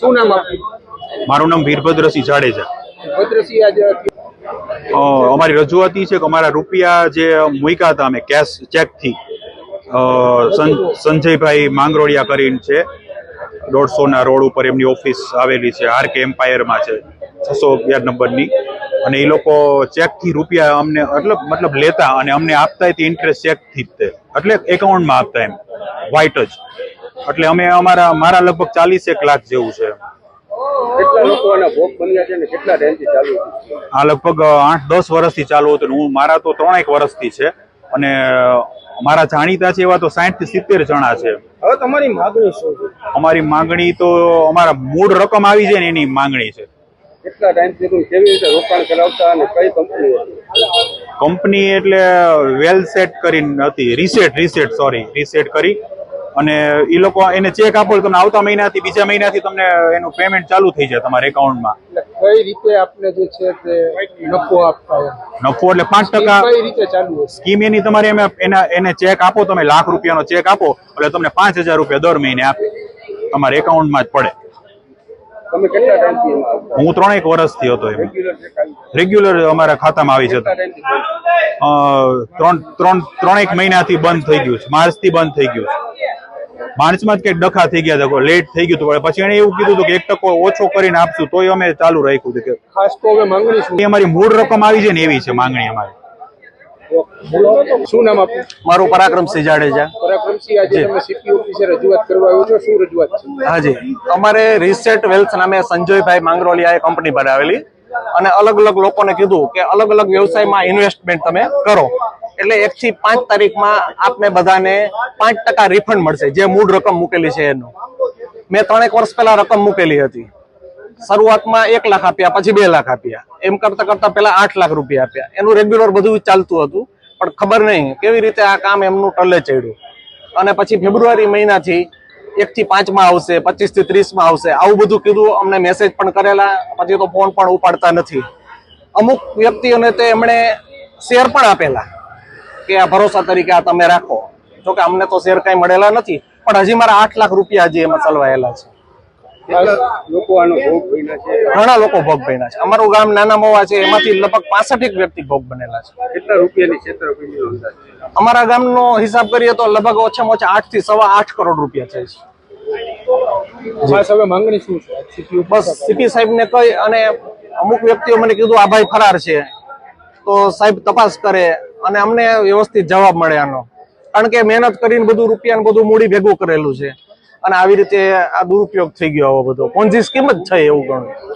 શું નામ આપ્યું મારું નામ વીરભદ્રસિંહ જાડેજા. ભદ્રસિંહ આજે અમારી રજૂઆત છે કે અમારા રૂપિયા જે મૂક્યા હતા અમે કેશ ચેકથી સંજયભાઈ માંગરોળિયા કરીને છે. દોઢસો ના રોડ ઉપર એમની ઓફિસ આવેલી છે આર કે એમ્પાયરમાં છે છસો અગિયાર નંબરની. અને એ લોકો ચેકથી રૂપિયા અમને એટલે મતલબ લેતા અને અમને આપતા તે ઇન્ટરેસ્ટ ચેકથી જ તે. એટલે એકાઉન્ટમાં આપતા એમ વ્હાઈટ જ. એટલે અમે અમારા મારા લગભગ ચાલીસ એક લાખ જેવું છે. આ લગભગ આઠ દસ વર્ષથી ચાલુ હતું હું મારા તો ત્રણેક વર્ષથી છે. અને મારા જાણીતા છે એવા તો સાઠથી સિત્તેર જણા છે. હવે તમારી માગણી શું છે? અમારી માંગણી તો અમારા મૂળ રકમ આવી જાય ને એની માંગણી છે. કેટલા ટાઈમથી કેવી રીતે રોકાણ કરાવતા અને કઈ કંપની કંપની એટલે વેલ સેટ કરીને હતી. રીસેટ રીસેટ સોરી રીસેટ કરી. અને એ લોકો એને ચેક આપો તમને આવતા મહિનાથી બીજા મહિનાથી તમને એનું પેમેન્ટ ચાલુ થઈ જાય તમારા એકાઉન્ટમાં કઈ રીતે આપને જે છે તે નફો આપતા નફો એટલે પાંચ ટકા કઈ રીતે ચાલુ સ્કીમ એની તમારે એમ એના એને ચેક આપો તમે લાખ રૂપિયાનો ચેક આપો એટલે તમને પાંચ હજાર રૂપિયા દર મહિને આપે. તમારા એકાઉન્ટમાં જ પડે. તમે કેટલા ટાઈમથી? હું ત્રણેક વર્ષથી હતો એમ? રેગ્યુલર અમારા ખાતામાં આવી જતું. ત્રણ ત્રણ ત્રણેક મહિનાથી બંધ થઈ ગયું છે. માર્ચથી બંધ થઈ ગયું છે. માર્ચમાં જ કંઈક ડખા થઈ ગયા હતા લેટ થઈ ગયું હતું પછી એને એવું કીધું હતું કે એક ટકો ઓછો કરીને આપશું તોય અમે ચાલુ રાખ્યું હતું કે ખાસ તો હવે માંગણી અમારી મૂળ રકમ આવી જાય ને એવી છે માંગણી અમારી. શું નામ આપનું? મારું પરાક્રમસિંહ જાડેજા. પરાક્રમસિંહ આજે તમે સીપી ઓફિસે રજૂઆત કરવા આવ્યો છો શું રજૂઆત છે? હાજી અમારે રિસેટ વેલ્થ નામે સંજયભાઈ માંગરોલિયાએ કંપની બનાવેલી. અને અલગ અલગ લોકોને કીધું કે અલગ અલગ વ્યવસાયમાં ઇન્વેસ્ટમેન્ટ તમે કરો. એટલે એક થી પાંચ તારીખમાં આપને બધાને પાંચ ટકા રિફંડ મળશે, જે મૂળ રકમ મૂકેલી છે એનું. મેં ત્રણેક વર્ષ પહેલા રકમ મૂકેલી હતી. શરૂઆતમાં એક લાખ આપ્યા, પછી બે લાખ આપ્યા. એમ કરતા કરતા પેલા આઠ લાખ રૂપિયા આપ્યા. એનું રેગ્યુલર બધું ચાલતું હતું, પણ ખબર નહીં કેવી રીતે આ કામ એમનું ટલે ચડ્યું. અને પછી ફેબ્રુઆરી મહિનાથી એક થી પાંચમાં આવશે, પચીસથી ત્રીસ આવશે. આવું બધું કીધું, અમને મેસેજ પણ કરેલા, પછી તો ફોન પણ ઉપાડતા નથી. અમુક વ્યક્તિઓને તે એમણે શેર પણ આપેલા. કે આ ભરોસા તરીકે આ તમે રાખો. જોકે અમને તો શેર કઈ મળેલા નથી પણ હજી મારા આઠ લાખ રૂપિયા હજી એમાં ચલવાયેલા છે. ઘણા લોકો ભોગ બન્યા છે. અમારું ગામ નાના મોવા છે એમાંથી લગભગ પાસઠ એક વ્યક્તિ ભોગ બનેલા છે. કેટલા રૂપિયાની છેતરપિંડી અમારા ગામનો હિસાબ કરીએ તો લગભગ ઓછામાં ઓછા આઠથી સવા આઠ કરોડ રૂપિયા છે. માંગણી શું છે? સીપી બસ સીપી સાહેબ ને કહી અને અમુક વ્યક્તિઓ મને કીધું આ ભાઈ ફરાર છે. તો સાહેબ તપાસ કરે. અને અમને વ્યવસ્થિત જવાબ મળે આનો. કારણ કે મહેનત કરીને બધું રૂપિયા બધું મૂડી ભેગું કરેલું છે. અને આવી રીતે આ દુરુપયોગ થઈ ગયો આવો બધો. પોન્જી સ્કીમ જ છે એવું ઘણું